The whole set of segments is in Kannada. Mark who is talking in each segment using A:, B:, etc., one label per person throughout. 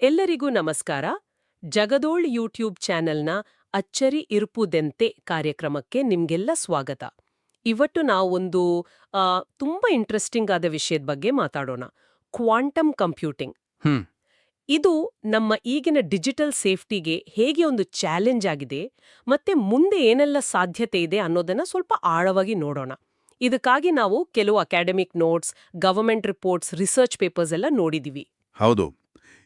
A: ಎಲ್ಲರಿಗೂ ನಮಸ್ಕಾರ. ಜಗದೋಳ್ ಯೂಟ್ಯೂಬ್ ಚಾನೆಲ್ನ ಅಚ್ಚರಿ ಇರುಪುದೆಂತೆ ಕಾರ್ಯಕ್ರಮಕ್ಕೆ ನಿಮ್ಗೆಲ್ಲ ಸ್ವಾಗತ. ಇವತ್ತು ನಾವೊಂದು ಒಂದು ತುಂಬಾ ಇಂಟ್ರೆಸ್ಟಿಂಗ್ ಆದ ವಿಷಯದ ಬಗ್ಗೆ ಮಾತಾಡೋಣ. Quantum computing. ಇದು ನಮ್ಮ ಈಗಿನ ಡಿಜಿಟಲ್ ಸೇಫ್ಟಿಗೆ ಹೇಗೆ ಒಂದು ಚಾಲೆಂಜ್ ಆಗಿದೆ ಮತ್ತೆ ಮುಂದೆ ಏನೆಲ್ಲ ಸಾಧ್ಯತೆ ಇದೆ ಅನ್ನೋದನ್ನ ಸ್ವಲ್ಪ ಆಳವಾಗಿ ನೋಡೋಣ. ಇದಕ್ಕಾಗಿ ನಾವು ಕೆಲವು academic notes government reports research papers ಎಲ್ಲ ನೋಡಿದೀವಿ.
B: ಹೌದು.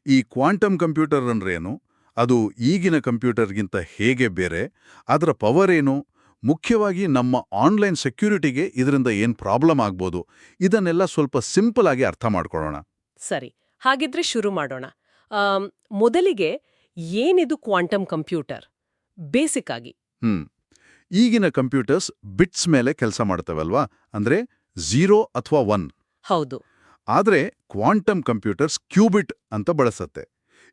B: ಈ ಕ್ವಾಂಟಮ್ ಕಂಪ್ಯೂಟರ್ ಅಂದ್ರೇನು ಅದು ಈಗಿನ ಕಂಪ್ಯೂಟರ್ಗಿಂತ ಹೇಗೆ ಬೇರೆ? ಅದರ ಪವರ್ ಏನು? ಮುಖ್ಯವಾಗಿ ನಮ್ಮ ಆನ್ಲೈನ್ ಸೆಕ್ಯೂರಿಟಿಗೆ ಇದರಿಂದ ಏನು ಪ್ರಾಬ್ಲಮ್ ಆಗ್ಬೋದು? ಇದನ್ನೆಲ್ಲ ಸ್ವಲ್ಪ ಸಿಂಪಲ್ ಆಗಿ ಅರ್ಥ ಮಾಡ್ಕೊಳ್ಳೋಣ.
A: ಸರಿ ಹಾಗಿದ್ರೆ ಶುರು ಮಾಡೋಣ. ಮೊದಲಿಗೆ ಏನಿದು ಕ್ವಾಂಟಮ್ ಕಂಪ್ಯೂಟರ್? ಬೇಸಿಕ್ ಆಗಿ.
B: ಹ್ಮ್. ಈಗಿನ ಕಂಪ್ಯೂಟರ್ಸ್ ಬಿಟ್ಸ್ ಮೇಲೆ ಕೆಲಸ ಮಾಡ್ತವಲ್ವಾ? ಅಂದ್ರೆ ಝೀರೋ ಅಥವಾ ಒನ್.
A: ಹೌದು.
B: ಆದರೆ ಕ್ವಾಂಟಮ್ ಕಂಪ್ಯೂಟರ್ಸ್ ಕ್ಯೂಬಿಟ್ ಅಂತ ಬಳಸತ್ತೆ.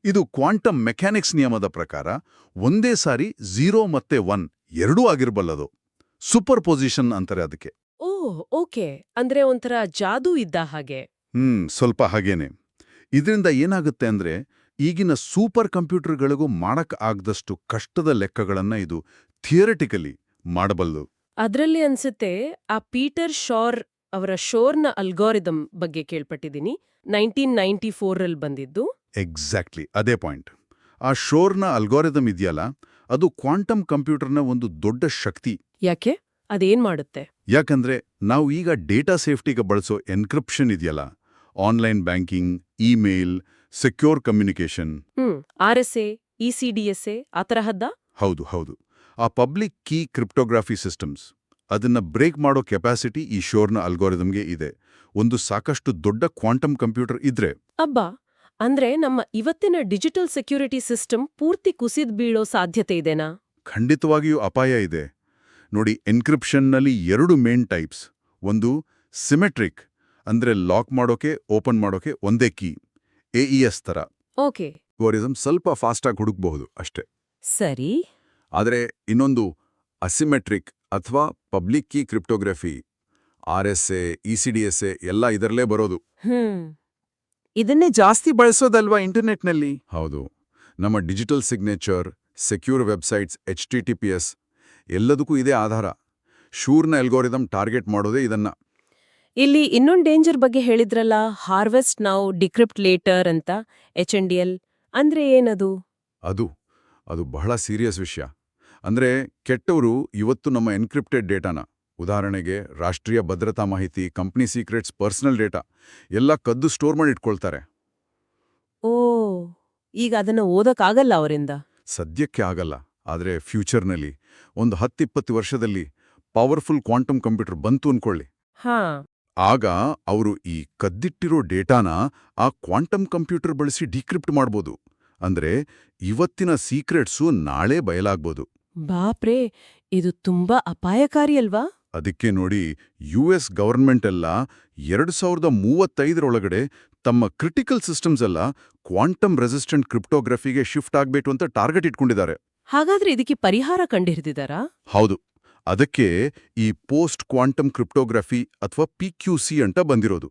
B: ಇದು ಕ್ವಾಂಟಮ್ ಮೆಕ್ಯಾನಿಕ್ಸ್ ನಿಯಮದ ಪ್ರಕಾರ ಒಂದೇ ಸಾರಿ ಝೀರೋ ಮತ್ತೆ ಒನ್ ಎರಡೂ ಆಗಿರಬಲ್ಲದು. ಸೂಪರ್ ಪೊಸಿಷನ್ ಅಂತಾರೆ ಅದಕ್ಕೆ
A: ಓ ಓಕೆ. ಅಂದ್ರೆ ಒಂಥರ ಜಾದೂ ಇದ್ದ ಹಾಗೆ.
B: ಹ್ಮ್ ಸ್ವಲ್ಪ ಹಾಗೇನೆ. ಇದರಿಂದ ಏನಾಗುತ್ತೆ ಅಂದ್ರೆ ಈಗಿನ ಸೂಪರ್ ಕಂಪ್ಯೂಟರ್ಗಳಿಗೂ ಮಾಡಕ್ ಆಗದಷ್ಟು ಕಷ್ಟದ ಲೆಕ್ಕಗಳನ್ನ ಇದು ಥಿಯರಿಟಿಕಲಿ ಮಾಡಬಲ್ಲದು
A: ಅದರಲ್ಲಿ ಅನ್ಸುತ್ತೆ ಆ ಪೀಟರ್ ಶೋರ್ ಅವರ ಶೋರ್ನ ಅಲ್ಗೋರಿದಮ್ ಬಗ್ಗೆ ಕೇಳ್ಪಟ್ಟಿದ್ದೀನಿ. ನೈನ್ಟೀನ್ ನೈನ್ಟಿ ಫೋರಲ್ಲಿ ಬಂದಿದ್ದು.
B: ಎಕ್ಸಾಕ್ಟ್ಲಿ ಅದೇ ಪಾಯಿಂಟ್ ಆ ಶೋರ್ನ ಅಲ್ಗೋರಿದಮ್ ಇದೆಯಲ್ಲ ಅದು ಕ್ವಾಂಟಮ್ ಕಂಪ್ಯೂಟರ್ನ ಒಂದು ದೊಡ್ಡ ಶಕ್ತಿ.
A: ಯಾಕೆ? ಅದೇನ್ ಮಾಡುತ್ತೆ?
B: ಯಾಕಂದ್ರೆ ನಾವು ಈಗ ಡೇಟಾ ಸೇಫ್ಟಿಗೆ ಬಳಸೋ ಎನ್ಕ್ರಿಪ್ಷನ್ ಇದೆಯಲ್ಲ online banking email secure
A: communication R S A E C D S A ಆ ತರಹದ್ದ?
B: ಹೌದು ಹೌದು. ಆ ಪಬ್ಲಿಕ್ ಕೀ ಕ್ರಿಪ್ಟೋಗ್ರಫಿ ಸಿಸ್ಟಮ್ಸ್. ಅದನ್ನ ಬ್ರೇಕ್ ಮಾಡೋ ಕೆಪಾಸಿಟಿ ಈ ಶೋರ್ನ ಅಲ್ಗೋರಿದಮ್ಗೆ ಇದೆ. ಒಂದು ಸಾಕಷ್ಟು ದೊಡ್ಡ ಕ್ವಾಂಟಮ್ ಕಂಪ್ಯೂಟರ್ ಇದ್ರೆ.
A: ಅಬ್ಬಾ! ಅಂದ್ರೆ ನಮ್ಮ ಇವತ್ತಿನ ಡಿಜಿಟಲ್ ಸೆಕ್ಯೂರಿಟಿ ಸಿಸ್ಟಮ್ ಪೂರ್ತಿ ಕುಸಿದ್ ಬೀಳೋ ಸಾಧ್ಯತೆ ಇದೆನಾ?
B: ಖಂಡಿತವಾಗಿಯೂ ಅಪಾಯ ಇದೆ. ನೋಡಿ ಎನ್ಕ್ರಿಪ್ಷನ್ನಲ್ಲಿ ಎರಡು ಮೇನ್ ಟೈಪ್ಸ್. ಒಂದು ಸಿಮೆಟ್ರಿಕ್ ಅಂದ್ರೆ ಲಾಕ್ ಮಾಡೋಕೆ ಓಪನ್ ಮಾಡೋಕೆ ಒಂದೇ ಕೀ. ಎಇಎಸ್ ತರ
A: ಓಕೆ.
B: ಸ್ವಲ್ಪ ಸ್ವಲ್ಪ ಫಾಸ್ಟಾಗಿ ಹುಡುಕ್ಬಹುದು ಅಷ್ಟೇ.
A: ಸರಿ.
B: ಆದರೆ ಇನ್ನೊಂದು ಅಸಿಮೆಟ್ರಿಕ್ ಅಥವಾ public key cryptography R S A E C D S A ಎಲ್ಲ ಇದರಲ್ಲೇ ಬರೋದು.
C: ಇದನ್ನೇ ಜಾಸ್ತಿ ಬಳಸೋದಲ್ವಾ ಇಂಟರ್ನೆಟ್ನಲ್ಲಿ?
B: ಹೌದು. ನಮ್ಮ digital signature secure websites H T T P S ಎಲ್ಲದಕ್ಕೂ ಇದೇ ಆಧಾರ. ಶೂರ್ನ ಎಲ್ಗೋರಿದಮ್ ಟಾರ್ಗೆಟ್ ಮಾಡೋದೇ ಇದನ್ನ.
A: ಇಲ್ಲಿ ಇನ್ನೊಂದು ಡೇಂಜರ್ ಬಗ್ಗೆ ಹೇಳಿದ್ರಲ್ಲ ಹಾರ್ವೆಸ್ಟ್ ನಾವು ಡಿಕ್ರಿಪ್ಟ್ ಲೇಟರ್ ಅಂತ ಎಚ್ ಎನ್ ಡಿ ಎಲ್ ಅಂದ್ರೆ ಏನದು?
B: ಅದು ಅದು ಬಹಳ ಸೀರಿಯಸ್ ವಿಷಯ. ಅಂದ್ರೆ ಕೆಟ್ಟವರು ಇವತ್ತು ನಮ್ಮ ಎನ್ಕ್ರಿಪ್ಟೆಡ್ ಡೇಟಾನ. ಉದಾಹರಣೆಗೆ ರಾಷ್ಟ್ರೀಯ ಭದ್ರತಾ ಮಾಹಿತಿ ಕಂಪ್ನಿ ಸೀಕ್ರೆಟ್ಸ್ ಪರ್ಸನಲ್ ಡೇಟಾ ಎಲ್ಲ ಕದ್ದು ಸ್ಟೋರ್ ಮಾಡಿ ಇಟ್ಕೊಳ್ತಾರೆ.
A: ಓ ಈಗ ಅದನ್ನು ಓದಕ್ಕಾಗಲ್ಲ ಅವರಿಂದ?
B: ಸದ್ಯಕ್ಕೆ ಆಗಲ್ಲ ಆದರೆ ಫ್ಯೂಚರ್ನಲ್ಲಿ ಒಂದು ಹತ್ತಿಪ್ಪತ್ತು ವರ್ಷದಲ್ಲಿ ಪವರ್ಫುಲ್ ಕ್ವಾಂಟಮ್ ಕಂಪ್ಯೂಟರ್ ಬಂತು ಅನ್ಕೊಳ್ಳಿ.
A: ಹಾ.
B: ಆಗ ಅವರು ಈ ಕದ್ದಿಟ್ಟಿರೋ ಡೇಟಾನ ಆ ಕ್ವಾಂಟಮ್ ಕಂಪ್ಯೂಟರ್ ಬಳಸಿ ಡಿಕ್ರಿಪ್ಟ್ ಮಾಡ್ಬೋದು. ಅಂದ್ರೆ ಇವತ್ತಿನ ಸೀಕ್ರೆಟ್ಸು ನಾಳೆ ಬಯಲಾಗ್ಬೋದು.
A: ಬಾಪ್ರೇ ಇದು ತುಂಬಾ ಅಪಾಯಕಾರಿ ಅಲ್ವಾ?
B: ಅದಕ್ಕೆ ನೋಡಿ ಯು ಎಸ್ ಗವರ್ಮೆಂಟ್ ಎಲ್ಲ ಎರಡು ಸಾವಿರದ ಮೂವತ್ತೈದರೊಳಗಡೆ ತಮ್ಮ ಕ್ರಿಟಿಕಲ್ ಸಿಸ್ಟಮ್ಸ್ ಎಲ್ಲ ಕ್ವಾಂಟಮ್ ರೆಸಿಸ್ಟೆಂಟ್ ಕ್ರಿಪ್ಟೋಗ್ರಫಿಗೆ ಶಿಫ್ಟ್ ಆಗ್ಬೇಕು ಅಂತ ಟಾರ್ಗೆಟ್ ಇಟ್ಕೊಂಡಿದ್ದಾರೆ.
A: ಹಾಗಾದ್ರೆ ಇದಕ್ಕೆ ಪರಿಹಾರ ಕಂಡುಹಿಡಿದಿದ್ದಾರಾ?
B: ಹೌದು. ಅದಕ್ಕೆ ಈ ಪೋಸ್ಟ್ ಕ್ವಾಂಟಮ್ ಕ್ರಿಪ್ಟೋಗ್ರಫಿ ಅಥವಾ ಪಿ ಕ್ಯೂ ಸಿ ಅಂತ ಬಂದಿರೋದು.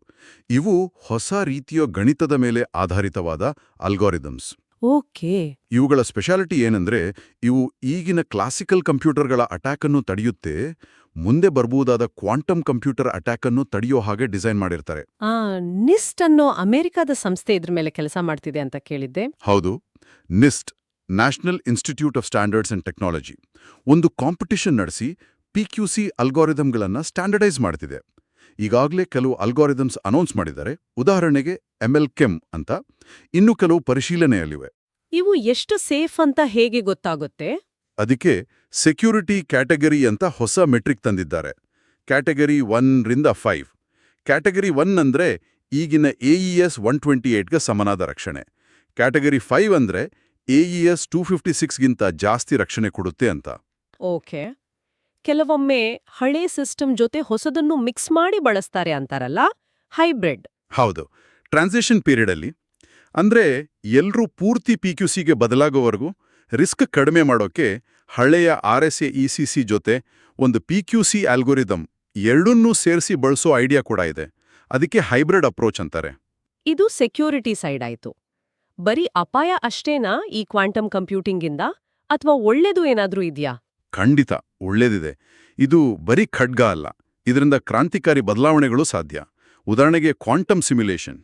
B: ಇವು ಹೊಸ ರೀತಿಯ ಗಣಿತದ ಮೇಲೆ ಆಧಾರಿತವಾದ ಅಲ್ಗಾರಿದಮ್ಸ್.
A: ಓಕೆ.
B: ಇವುಗಳ ಸ್ಪೆಷಾಲಿಟಿ ಏನಂದ್ರೆ ಇವು ಈಗಿನ ಕ್ಲಾಸಿಕಲ್ ಕಂಪ್ಯೂಟರ್ಗಳ ಅಟ್ಯಾಕನ್ನು ತಡೆಯುತ್ತೆ ಮುಂದೆ ಬರಬಹುದಾದ ಕ್ವಾಂಟಮ್ ಕಂಪ್ಯೂಟರ್ ಅಟ್ಯಾಕನ್ನು ತಡೆಯೋ ಹಾಗೆ ಡಿಸೈನ್ ಮಾಡಿರ್ತಾರೆ.
A: ನಿಸ್ಟ್ ಅನ್ನೋ ಅಮೆರಿಕಾದ ಸಂಸ್ಥೆ ಇದ್ರ ಮೇಲೆ ಕೆಲಸ ಮಾಡ್ತಿದೆ ಅಂತ ಕೇಳಿದ್ದೆ.
B: ಹೌದು. NIST national institute of standards and technology. ಒಂದು ಕಾಂಪಿಟಿಷನ್ ನಡೆಸಿ ಸಿ ಅಲ್ಗಾರಿದಂಗಳನ್ನ ಸ್ಟ್ಯಾಂಡರ್ಡೈಸ್ ಮಾಡ್ತಿದೆ. ಈಗಾಗಲೇ ಕೆಲವು ಅಲ್ಗಾರಿದಮ್ಸ್ ಅನೌನ್ಸ್ ಮಾಡಿದ್ದಾರೆ. ಉದಾಹರಣೆಗೆ ಎಂಎಲ್ ಕೆಮ್ ಅಂತ. ಇನ್ನು ಕೆಲವು ಪರಿಶೀಲನೆಯಲ್ಲಿವೆ.
A: ಇವು ಎಷ್ಟು ಸೇಫ್ ಅಂತ ಹೇಗೆ ಗೊತ್ತಾಗುತ್ತೆ?
B: ಅದಕ್ಕೆ ಸೆಕ್ಯೂರಿಟಿ ಕ್ಯಾಟಗರಿ ಅಂತ ಹೊಸ ಮೆಟ್ರಿಕ್ ತಂದಿದ್ದಾರೆ. ಕ್ಯಾಟಗರಿ ಒನ್ ರಿಂದ ಫೈವ್. ಕ್ಯಾಟಗರಿ ಒನ್ ಅಂದ್ರೆ ಈಗಿನ ಎಇಎಸ್ ಒನ್ ಟ್ವೆಂಟಿ ಏಟ್ಗೆ ಸಮನಾದ ರಕ್ಷಣೆ. ಕ್ಯಾಟಗರಿ ಫೈವ್ ಅಂದ್ರೆ ಎಇಎಸ್ ಟೂ ಫಿಫ್ಟಿ ಸಿಕ್ಸ್ಗಿಂತ ಜಾಸ್ತಿ ರಕ್ಷಣೆ ಕೊಡುತ್ತೆ ಅಂತ.
A: ಓಕೆ. ಕೆಲವೊಮ್ಮೆ ಹಳೆ ಸಿಸ್ಟಮ್ ಜೊತೆ ಹೊಸದನ್ನು ಮಿಕ್ಸ್ ಮಾಡಿ ಬಳಸ್ತಾರೆ ಅಂತಾರಲ್ಲ? ಹೈಬ್ರಿಡ್.
B: ಹೌದು. ಟ್ರಾನ್ಸಿಷನ್ ಪೀರಿಯಡ್ ಅಲ್ಲಿ ಅಂದ್ರೆ ಎಲ್ರೂ ಪೂರ್ತಿ ಪಿ ಕ್ಯು ಸಿಗೆ ಬದಲಾಗೋವರೆಗೂ ರಿಸ್ಕ್ ಕಡಿಮೆ ಮಾಡೋಕೆ ಹಳೆಯ ಆರ್ ಎಸ್ ಎ ಇಸಿಸಿ ಜೊತೆ ಒಂದು ಸಿ ಆಲ್ಗೋರಿದಮ್ ಎರಡನ್ನೂ ಸೇರಿಸಿ ಬಳಸೋ ಐಡಿಯಾ ಕೂಡ ಇದೆ. ಅದಕ್ಕೆ ಹೈಬ್ರಿಡ್ ಅಪ್ರೋಚ್ ಅಂತಾರೆ.
A: ಇದು ಸೆಕ್ಯೂರಿಟಿ ಸೈಡ್ ಆಯ್ತು. ಬರೀ ಅಪಾಯ ಅಷ್ಟೇನಾ ಈ ಕ್ವಾಂಟಮ್ ಕಂಪ್ಯೂಟಿಂಗಿಂದ? ಅಥವಾ ಒಳ್ಳೇದು ಏನಾದ್ರೂ ಇದ್ಯಾ?
B: ಖಂಡಿತ. ಒಳ್ಳೇದಿದೆ. ಇದು ಬರೀ ಖಡ್ಗ ಅಲ್ಲ. ಇದರಿಂದ ಕ್ರಾಂತಿಕಾರಿ ಬದಲಾವಣೆಗಳು ಸಾಧ್ಯ. ಉದಾಹರಣೆಗೆ ಕ್ವಾಂಟಮ್ ಸಿಮ್ಯುಲೇಷನ್.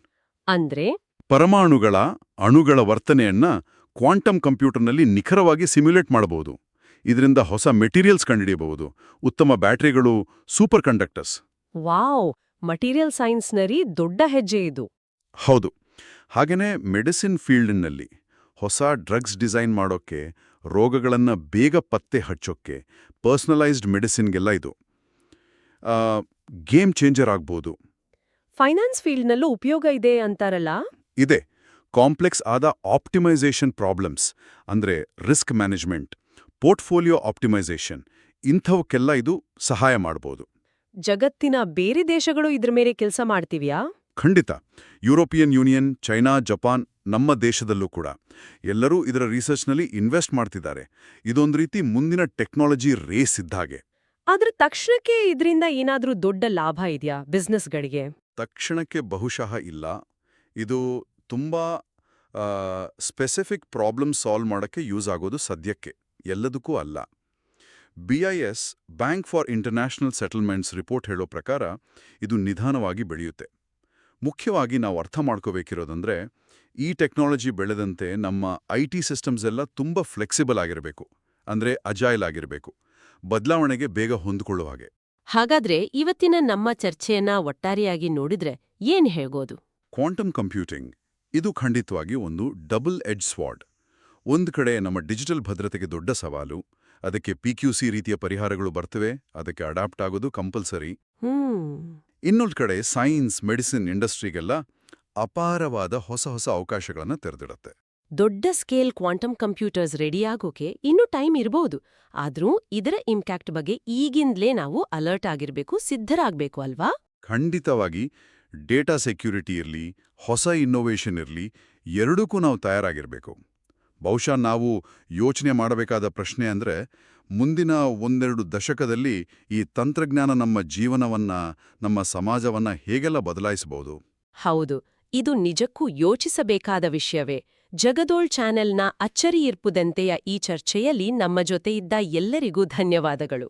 A: ಅಂದ್ರೆ?
B: ಪರಮಾಣುಗಳ ಅಣುಗಳ ವರ್ತನೆಯನ್ನ ಕ್ವಾಂಟಮ್ ಕಂಪ್ಯೂಟರ್ನಲ್ಲಿ ನಿಖರವಾಗಿ ಸಿಮ್ಯುಲೇಟ್ ಮಾಡಬಹುದು. ಇದರಿಂದ ಹೊಸ ಮೆಟೀರಿಯಲ್ಸ್ ಕಂಡುಹಿಡಿಯಬಹುದು. ಉತ್ತಮ ಬ್ಯಾಟರಿಗಳು ಸೂಪರ್ ಕಂಡಕ್ಟರ್ಸ್.
A: ವಾವ್! ಮಟೀರಿಯಲ್ ಸೈನ್ಸ್ನರಿ ದೊಡ್ಡ ಹೆಜ್ಜೆ ಇದು.
B: ಹೌದು. ಹಾಗೆಯೇ ಮೆಡಿಸಿನ್ ಫೀಲ್ಡ್ನಲ್ಲಿ ಹೊಸ ಡ್ರಗ್ಸ್ ಡಿಸೈನ್ ಮಾಡೋಕ್ಕೆ ರೋಗಗಳನ್ನ ಬೇಗ ಪತ್ತೆ ಹಚ್ಚೋಕ್ಕೆ ಪರ್ಸನಲೈಸ್ಡ್ ಮೆಡಿಸಿನ್ಗೆಲ್ಲ ಇದು. ಗೇಮ್ ಚೇಂಜರ್ ಆಗ್ಬೋದು.
A: ಫೈನಾನ್ಸ್ ಫೀಲ್ಡ್ನಲ್ಲೂ ಉಪಯೋಗ ಇದೆ ಅಂತಾರಲ್ಲ?
B: ಇದೆ. ಕಾಂಪ್ಲೆಕ್ಸ್ ಆದ ಆಪ್ಟಿಮೈಸೇಷನ್ ಪ್ರಾಬ್ಲಮ್ಸ್ ಅಂದ್ರೆ ರಿಸ್ಕ್ ಮ್ಯಾನೇಜ್ಮೆಂಟ್ ಪೋರ್ಟ್ಫೋಲಿಯೋ ಆಪ್ಟಿಮೈಸೇಷನ್ ಇಂಥವಕ್ಕೆಲ್ಲ ಇದು ಸಹಾಯ ಮಾಡಬಹುದು
A: ಜಗತ್ತಿನ ಬೇರೆ ದೇಶಗಳು ಇದ್ರ ಮೇಲೆ ಕೆಲಸ ಮಾಡ್ತಿವ್ಯಾ?
B: ಖಂಡಿತ. ಯುರೋಪಿಯನ್ ಯೂನಿಯನ್ ಚೈನಾ ಜಪಾನ್ ನಮ್ಮ ದೇಶದಲ್ಲೂ ಕೂಡ. ಎಲ್ಲರೂ ಇದರ ರಿಸರ್ಚ್ನಲ್ಲಿ ಇನ್ವೆಸ್ಟ್ ಮಾಡ್ತಿದ್ದಾರೆ. ಇದೊಂದು ರೀತಿ ಮುಂದಿನ ಟೆಕ್ನಾಲಜಿ ರೇಸ್ ಇದ್ದಾಗೆ
A: ಆದ್ರೆ ತಕ್ಷಣಕ್ಕೆ ಇದರಿಂದ ಏನಾದರೂ ದೊಡ್ಡ ಲಾಭ ಇದೆಯಾ ಬಿಸ್ನೆಸ್ಗಳಿಗೆ
B: ತಕ್ಷಣಕ್ಕೆ ಬಹುಶಃ ಇಲ್ಲ. ಇದು ತುಂಬ ಸ್ಪೆಸಿಫಿಕ್ ಪ್ರಾಬ್ಲಮ್ ಸಾಲ್ವ್ ಮಾಡೋಕ್ಕೆ ಯೂಸ್ ಆಗೋದು ಸದ್ಯಕ್ಕೆ. ಎಲ್ಲದಕ್ಕೂ ಅಲ್ಲ. B I S bank for international settlements report ಹೇಳೋ ಪ್ರಕಾರ ಇದು ನಿಧಾನವಾಗಿ ಬೆಳೆಯುತ್ತೆ. ಮುಖ್ಯವಾಗಿ ನಾವು ಅರ್ಥ ಮಾಡ್ಕೋಬೇಕಿರೋದಂದ್ರೆ ಈ ಟೆಕ್ನಾಲಜಿ ಬೆಳೆದಂತೆ ನಮ್ಮ ಐ ಟಿ ಸಿಸ್ಟಮ್ಸ್ ಎಲ್ಲ ತುಂಬ ಫ್ಲೆಕ್ಸಿಬಲ್ ಆಗಿರಬೇಕು ಅಂದರೆ ಅಜಾಯ್ಲ್ ಆಗಿರಬೇಕು ಬದಲಾವಣೆಗೆ ಬೇಗ ಹೊಂದಿಕೊಳ್ಳುವ ಹಾಗೆ.
A: ಹಾಗಾದ್ರೆ ಇವತ್ತಿನ ನಮ್ಮ ಚರ್ಚೆಯನ್ನ ಒಟ್ಟಾರೆಯಾಗಿ ನೋಡಿದ್ರೆ ಏನ್ ಹೇಳ್ಬೋದು?
B: ಕ್ವಾಂಟಮ್ ಕಂಪ್ಯೂಟಿಂಗ್ ಇದು ಖಂಡಿತವಾಗಿ ಒಂದು ಡಬಲ್ ಎಡ್ಜ್ ಸ್ವಾಡ್ ಒಂದು ಕಡೆ ನಮ್ಮ ಡಿಜಿಟಲ್ ಭದ್ರತೆಗೆ ದೊಡ್ಡ ಸವಾಲು ಅದಕ್ಕೆ ಪಿಕ್ಯುಸಿ ರೀತಿಯ ಪರಿಹಾರಗಳು ಬರ್ತವೆ ಅದಕ್ಕೆ ಅಡಾಪ್ಟ್ ಆಗೋದು ಕಂಪಲ್ಸರಿ ಇನ್ನೊಂದು ಕಡೆ ಸೈನ್ಸ್ ಮೆಡಿಸಿನ್ ಇಂಡಸ್ಟ್ರಿಗೆಲ್ಲ ಅಪಾರವಾದ ಹೊಸ ಹೊಸ ಅವಕಾಶಗಳನ್ನು ತೆರೆದಿಡುತ್ತೆ.
A: ದೊಡ್ಡ ಸ್ಕೇಲ್ ಕ್ವಾಂಟಮ್ ಕಂಪ್ಯೂಟರ್ಸ್ ರೆಡಿ ಆಗೋಕೆ ಇನ್ನೂ ಟೈಮ್ ಇರಬಹುದು ಆದ್ರೂ ಇದರ ಇಂಪ್ಯಾಕ್ಟ್ ಬಗ್ಗೆ ಈಗಿಂದಲೇ ನಾವು ಅಲರ್ಟ್ ಆಗಿರ್ಬೇಕು ಸಿದ್ಧರಾಗ್ಬೇಕು ಅಲ್ವಾ?
B: ಖಂಡಿತವಾಗಿ. ಡೇಟಾ ಸೆಕ್ಯೂರಿಟಿ ಇರಲಿ ಹೊಸ ಇನ್ನೋವೇಷನ್ ಇರಲಿ ಎರಡಕ್ಕೂ ನಾವು ತಯಾರಾಗಿರಬೇಕು. ಬಹುಶಃ ನಾವು ಯೋಚನೆ ಮಾಡಬೇಕಾದ ಪ್ರಶ್ನೆ ಅಂದರೆ ಮುಂದಿನ ಒಂದೆರಡು ದಶಕದಲ್ಲಿ ಈ ತಂತ್ರಜ್ಞಾನ ನಮ್ಮ ಜೀವನವನ್ನ ನಮ್ಮ ಸಮಾಜವನ್ನ ಹೇಗೆಲ್ಲ ಬದಲಾಯಿಸಬಹುದು
A: ಹೌದು. ಇದು ನಿಜಕ್ಕೂ ಯೋಚಿಸಬೇಕಾದ ವಿಷಯವೇ. ಜಗದೋಳ್ ಚಾನೆಲ್ನ ಅಚ್ಚರಿಯಿರ್ಪುದಂತೆಯ ಈ ಚರ್ಚೆಯಲ್ಲಿ ನಮ್ಮ ಜೊತೆ ಇದ್ದ ಎಲ್ಲರಿಗೂ ಧನ್ಯವಾದಗಳು.